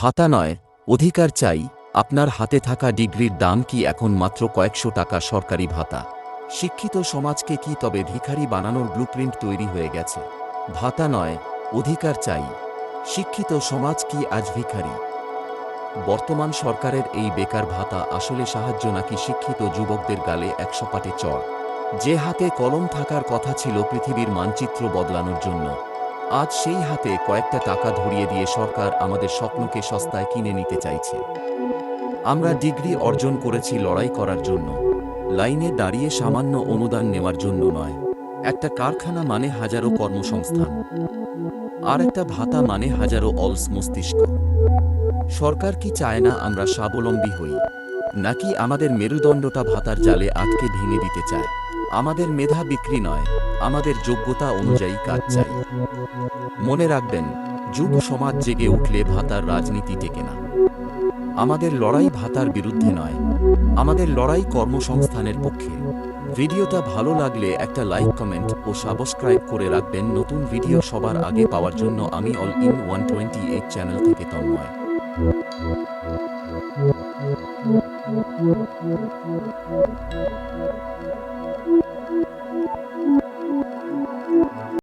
ভাতা নয়, অধিকার চাই, আপনার হাতে থাকা ডিগ্রির দাম কি এখন মাত্র কয়েকশো টাকা সরকারি ভাতা? শিক্ষিত সমাজকে কি তবে ভিখারি বানানোর ব্লুপ্রিন্ট তৈরি হয়ে গেছে? ভাতা নয়, অধিকার চাই, শিক্ষিত সমাজ কি আজ ভিখারি? বর্তমান সরকারের এই বেকার ভাতা আসলে সাহায্য নাকি শিক্ষিত যুবকদের গালে একশো পাটে চড়? যে হাতে কলম থাকার কথা ছিল পৃথিবীর মানচিত্র বদলানোর জন্য। আজ সেই হাতে কয়েকটা টাকা ধরিয়ে দিয়ে সরকার আমাদের স্বপ্নকে সস্তায় কিনে নিতে চাইছে। আমরা ডিগ্রি অর্জন করেছি লড়াই করার জন্য। লাইনে দাঁড়িয়ে সামান্য অনুদান নেওয়ার জন্য নয়। একটা কারখানা মানে হাজারো কর্মসংস্থান। আর একটা ভাতা মানে হাজারো অলস মস্তিষ্ক। সরকার কি চায় না আমরা স্বাবলম্বী হই? নাকি আমাদের মেরুদণ্ডটা ভাতার জালে আটকে ভেঙে দিতে চায়? আমাদের মেধা বিক্রি নয়, আমাদের যোগ্যতা অনুযায়ী কাজ চাই। মনে রাখবেন যুব সমাজ জেগে উঠলে ভাতার রাজনীতি টেকে না। আমাদের লড়াই ভাতার বিরুদ্ধে নয়, আমাদের লড়াই কর্মসংস্থানের পক্ষে। ভিডিওটা ভালো লাগলে একটা লাইক, কমেন্ট ও সাবস্ক্রাইব করে রাখবেন। নতুন ভিডিও সবার আগে পাওয়ার জন্য আমি all in one twenty eight channel থেকে তন্ময়।